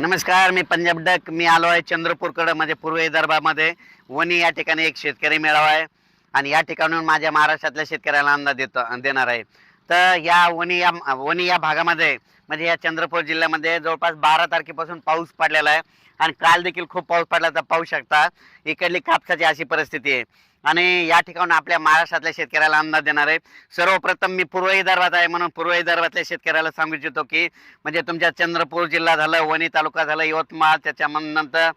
नमस्कार मी पंजाब डक. मी आलो आहे चंद्रपूरकडं म्हणजे पूर्व विदर्भामध्ये. वणी या ठिकाणी एक शेतकरी मेळावा आहे. आणि या ठिकाणून माझ्या महाराष्ट्रातल्या शेतकऱ्याला अंदाज देतो देणार आहे. तर या वणी या वणी या भागामध्ये म्हणजे या चंद्रपूर जिल्ह्यामध्ये जवळपास बारा तारखेपासून पाऊस पडलेला आहे. आणि काल देखील खूप पाऊस पडला तर पाहू शकता इकडली कापसाची अशी परिस्थिती आहे. आणि या ठिकाणी आपल्या महाराष्ट्रातल्या शेतकऱ्याला अंदाज देणार आहे. सर्वप्रथम मी पूर्व विदर्भात आहे म्हणून पूर्व विदर्भातल्या शेतकऱ्याला सांगू इच्छितो की म्हणजे तुमच्या चंद्रपूर जिल्हा झालं वणी तालुका झालं यवतमाळ त्याच्या नंतर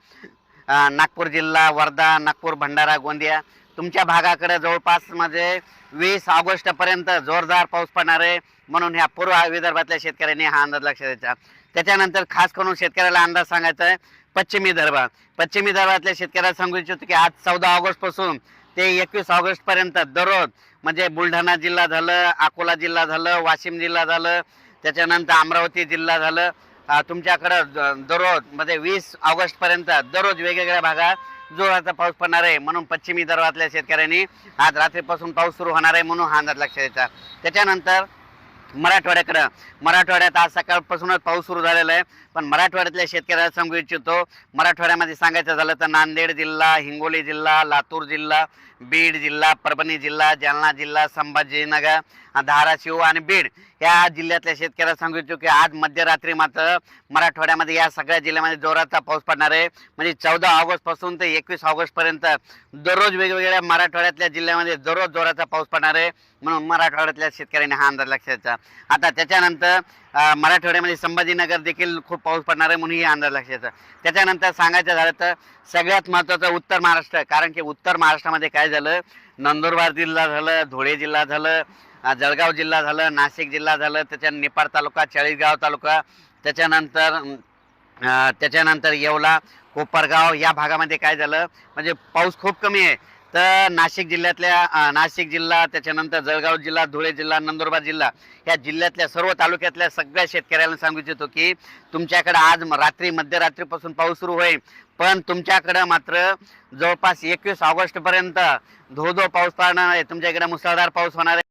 नागपूर जिल्हा वर्धा नागपूर भंडारा गोंदिया तुमच्या भागाकडे जवळपास म्हणजे वीस ऑगस्टपर्यंत जोरदार पाऊस पडणार आहे. म्हणून ह्या पूर्व विदर्भातल्या शेतकऱ्यांनी हा अंदाज लक्षात द्यायचा. त्याच्यानंतर खास करून शेतकऱ्याला अंदाज सांगायचा आहे पश्चिमी विदर्भ पश्चिमी विदर्भातल्या शेतकऱ्याला सांगू इच्छितो की आज चौदा ऑगस्टपासून ते एकवीस ऑगस्ट पर्यंत दररोज म्हणजे बुलढाणा जिल्हा झालं अकोला जिल्हा झालं वाशिम जिल्हा झालं त्याच्यानंतर अमरावती जिल्हा झालं. तुमच्याकडं दररोज म्हणजे वीस ऑगस्ट पर्यंत दररोज वेगवेगळ्या भागात जोराचा पाऊस पडणार आहे म्हणून पश्चिमी विदर्भातल्या शेतकऱ्यांनी आज रात्रीपासून पाऊस सुरू होणार आहे म्हणून हा अंदाज लक्षात द्यायचा त्याच्यानंतर मराठवाड्याकडं. मराठवाड्यात आज सकाळपासूनच पाऊस सुरू झालेला आहे. पण मराठवाड्यातल्या शेतकऱ्याला सांगू इच्छितो मराठवाड्यामध्ये सांगायचं झालं तर नांदेड जिल्हा हिंगोली जिल्हा लातूर जिल्हा बीड जिल्हा परभणी जिल्हा जालना जिल्हा संभाजीनगर धाराशिव आणि बीड या जिल्ह्यातल्या शेतकऱ्याला सांगू इच्छितो की आज मध्यरात्री मात्र मराठवाड्यामध्ये या सगळ्या जिल्ह्यामध्ये जोराचा पाऊस पडणार आहे. म्हणजे चौदा ऑगस्टपासून ते एकवीस ऑगस्टपर्यंत दररोज वेगवेगळ्या मराठवाड्यातल्या जिल्ह्यामध्ये दररोज जोराचा पाऊस पडणार आहे. म्हणून मराठवाड्यातल्या शेतकऱ्यांनी हा अंदाज लक्षात घ्यायचा आता त्याच्यानंतर मराठवाड्यामध्ये संभाजीनगर देखील खूप पाऊस पडणार आहे म्हणून ही अंदाज लक्षात त्याच्यानंतर सांगायचं झालं तर सगळ्यात महत्त्वाचं उत्तर महाराष्ट्र कारण की उत्तर महाराष्ट्रामध्ये काय झालं? नंदुरबार जिल्हा झालं धुळे जिल्हा झालं जळगाव जिल्हा झालं नाशिक जिल्हा झालं त्याच्या निपाड तालुका चाळीसगाव तालुका त्याच्यानंतर त्याच्यानंतर येवला कोपरगाव या भागामध्ये काय झालं म्हणजे पाऊस खूप कमी आहे. तर नाशिक जिल्ह्यातल्या नाशिक जिल्हा त्याच्यानंतर जळगाव जिल्हा धुळे जिल्हा नंदुरबार जिल्हा या जिल्ह्यातल्या सर्व तालुक्यातल्या सगळ्या शेतकऱ्यांना सांगू इच्छितो की तुमच्याकडे आज रात्री मध्यरात्रीपासून पाऊस सुरू होईल. पण तुमच्याकडं मात्र जवळपास एकवीस ऑगस्टपर्यंत धो धो पाऊस पडणार आहे. तुमच्याकडे मुसळधार पाऊस होणार आहे.